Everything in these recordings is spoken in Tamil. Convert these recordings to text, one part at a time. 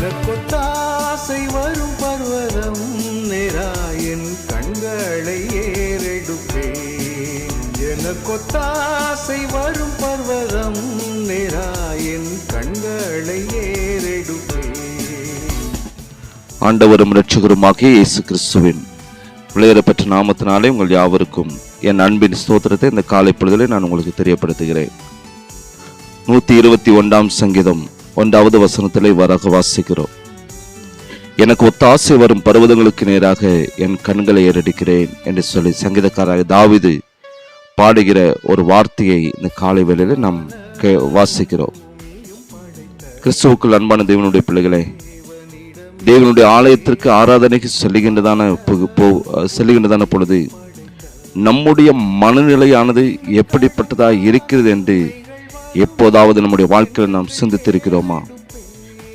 கொத்தாசை வரும் பர்வதம் நேராயின் கண்களை ஏறெடுப்பேன். எனக்கொத்தாசை வரும் பர்வதம் நேராயின் கண்களை ஏறெடுப்பேன். ஆண்டவரும் இரட்சகருமாகிய இயேசு கிறிஸ்துவின் விளையாடப்பட்ட நாமத்தினாலே உங்கள் யாவருக்கும் என் அன்பின் ஸ்தோத்திரத்தை இந்த காலை பொழுதிலே நான் உங்களுக்கு தெரியப்படுத்துகிறேன். நூற்றி இருபத்தி ஒன்றாம் சங்கீதம். ஒன்றாவது வசனத்தில் இவ்வாறாக வாசிக்கிறோம். எனக்கு ஒத்தாசை வரும் பருவதங்களுக்கு நேராக என் கண்களை ஏறடிக்கிறேன் என்று சொல்லி சங்கீதக்காராக தாவிது பாடுகிற ஒரு வார்த்தையை இந்த காலை வேளையில் நாம் கே- வாசிக்கிறோம். கிறிஸ்துவுக்குள் அன்பான தேவனுடைய பிள்ளைகளே தேவனுடைய ஆலயத்திற்கு ஆராதனைக்கு செல்லுகின்றதான போ- செல்லுகின்றதான பொழுது நம்முடைய மனநிலையானது எப்படிப்பட்டதா இருக்கிறது என்று எப்போதாவது நம்முடைய வாழ்க்கையில் நாம் சிந்தித்திருக்கிறோமா?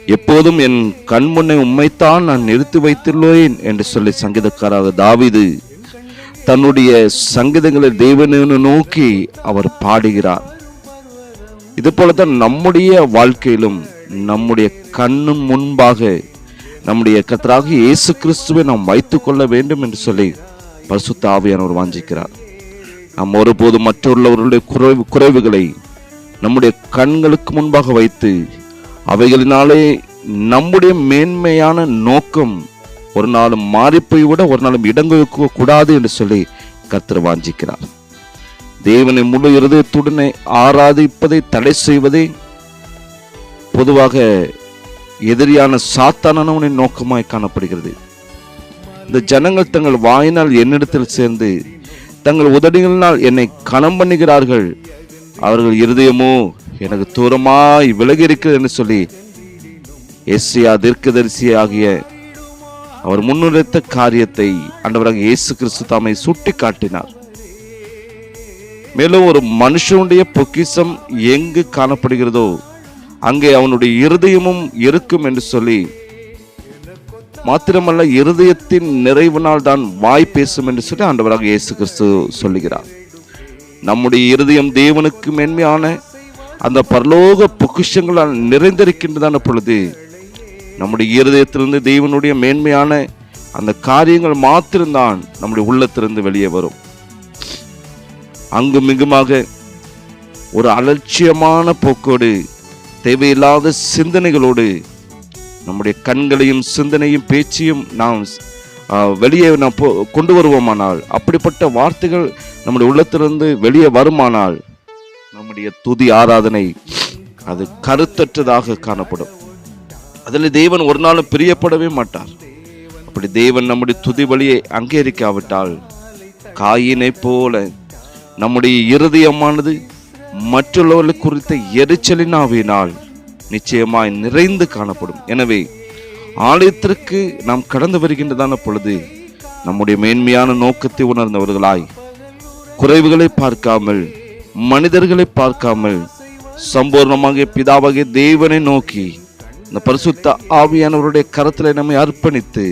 எப்போதும் என் கண் முன்னே உண்மைத்தான் நான் நிறுத்தி வைத்துள்ளேன் என்று சொல்லி சங்கீதக்காராக தாவிது தன்னுடைய சங்கீதங்களை தேவனை நோக்கி அவர் பாடுகிறார். இது போலதான் நம்முடைய வாழ்க்கையிலும் நம்முடைய கண்ணு முன்பாக நம்முடைய கத்தராக இயேசு கிறிஸ்துவை நாம் வைத்து கொள்ள வேண்டும் என்று சொல்லி பரிசுத்த ஆவியானவர் வாஞ்சிக்கிறார். நாம் ஒருபோதும் மற்றவர்களுடைய குறைவு குறைவுகளை நம்முடைய கண்களுக்கு முன்பாக வைத்து அவைகளினாலே நம்முடைய மேன்மையான நோக்கம் ஒரு நாளும் மாறிப்போய் விட ஒரு நாளும் இடங்க கூடாது என்று சொல்லி கர்த்தர் வாஞ்சிக்கிறார். தேவனை முழு இருதயத்துடனே ஆராதிப்பதை தடை செய்வதே பொதுவாக எதிரியான சாத்தானவனின் நோக்கமாய் காணப்படுகிறது. இந்த ஜனங்கள் தங்கள் வாயினால் என்னிடத்தில் சேர்ந்து தங்கள் உதடுகளினால் என்னை கணம் பண்ணுகிறார்கள் அவர்கள் இருதயமோ எனக்கு தூரமாய் விலகி இருக்கிறது என்று சொல்லி எஸ்யா தீர்க்கதரிசி ஆகிய அவர் முன்னுரைத்த காரியத்தை அண்டவராக இயேசு கிறிஸ்து தாமை சுட்டி காட்டினார் மேலும் ஒரு மனுஷனுடைய பொக்கிஷம் எங்கு காணப்படுகிறதோ அங்கே அவனுடைய இருதயமும் இருக்கும் என்று சொல்லி மாத்திரமல்ல இருதயத்தின் நிறைவினால் தான் வாய் பேசும் என்று சொல்லி ஆண்டவராக இயேசு கிறிஸ்து சொல்லுகிறார். நம்முடைய இருதயம் தேவனுக்கு மேன்மையான அந்த பரலோக பொக்கிஷங்களால் நிறைந்திருக்கின்றதான பொழுது நம்முடைய இருதயத்திலிருந்து தேவனுடைய மேன்மையான அந்த காரியங்கள் மாத்திரம்தான் நம்முடைய உள்ளத்திலிருந்து வெளியே வரும். அங்கும் இங்குமாக ஒரு அலட்சியமான போக்கோடு தேவையில்லாத சிந்தனைகளோடு நம்முடைய கண்களையும் சிந்தனையும் பேச்சையும் நாம் வெளியே நாம் போ- கொண்டு வருவோமானால் அப்படிப்பட்ட வார்த்தைகள் நம்முடைய உள்ளத்திலிருந்து வெளியே வருமானால் நம்முடைய துதி ஆராதனை அது கருத்தற்றதாக காணப்படும். அதில் தேவன் ஒரு நாளும் பிரியப்படவே மாட்டார். அப்படி தேவன் நம்முடைய துதி வழியை அங்கீகரிக்காவிட்டால் காயினை போல நம்முடைய இருதயமானது மற்றவர்கள் குறித்த எரிச்சலின் ஆவியினால் நிச்சயமாய் நிறைந்து காணப்படும். எனவே ஆலயத்திற்கு நாம் கடந்து வருகின்றதான பொழுது நம்முடைய மேன்மையான நோக்கத்தை உணர்ந்தவர்களாய் குறைவுகளை பார்க்காமல் மனிதர்களை பார்க்காமல் சம்பூர்ணமாக பிதாவாகிய தேவனை நோக்கி இந்த பரிசுத்த ஆவியானவருடைய கரத்தில் நம்மை அர்ப்பணித்து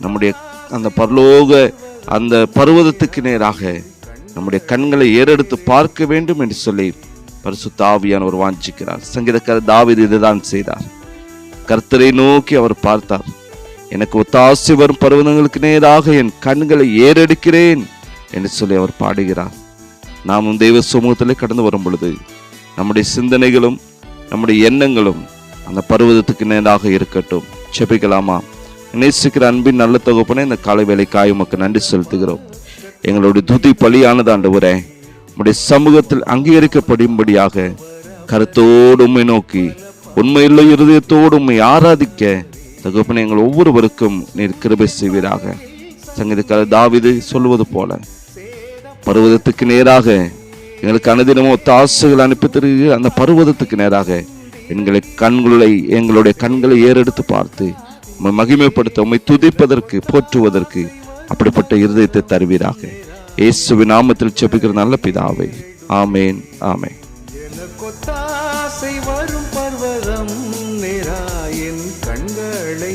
நம்முடைய அந்த பரலோக அந்த பருவதத்துக்கு நேராக நம்முடைய கண்களை ஏறெடுத்து பார்க்க வேண்டும் என்று சொல்லி பரிசுத்த ஆவியானவர் வாஞ்சிக்கிறார். சங்கீதக்காரர் தாவீது இதுதான் செய்தார். கர்த்தரை நோக்கி அவர் பார்த்தார். எனக்கு ஒத்தாசி வரும் பருவதங்களுக்கு நேராக என் கண்களை ஏறெடுக்கிறேன் என்று சொல்லி அவர் பாடுகிறார். நாமும் தெய்வ சமூகத்தில் கடந்து வரும் பொழுது நம்முடைய சிந்தனைகளும் நம்முடைய எண்ணங்களும் அந்த பருவதத்துக்கு நேராக இருக்கட்டும். செபிக்கலாமா நேசிக்கிற அன்பின் நல்ல தொகுப்பனை இந்த காலை வேலைக்காய் உமக்கு நன்றி செலுத்துகிறோம். எங்களுடைய துதி பலியானது ஆண்டவரே நம்முடைய சமூகத்தில் அங்கீகரிக்கப்படும்படியாக கருத்தோடு நோக்கி உண்மையுள்ள இருதயத்தோடு உண்மை ஆராதிக்க தகப்பனை எங்கள் ஒவ்வொருவருக்கும் நீர் கிருபை செய்வீராக. சங்கீதக்கார தாவிது சொல்வது போல பருவதத்துக்கு நேராக எங்களுக்கு அனுதினமோ தாசுகள் அனுப்பி தருகிற அந்த பருவதத்துக்கு நேராக எங்களை கண்களை எங்களுடைய கண்களை ஏறெடுத்து பார்த்து உண்மை மகிமைப்படுத்த உம்மை துதிப்பதற்கு போற்றுவதற்கு அப்படிப்பட்ட இருதயத்தை தருவீராக. இயேசுவின் நாமத்தில் செபிக்கிற நல்ல பிதாவே. ஆமேன் ஆமேன். கண்களை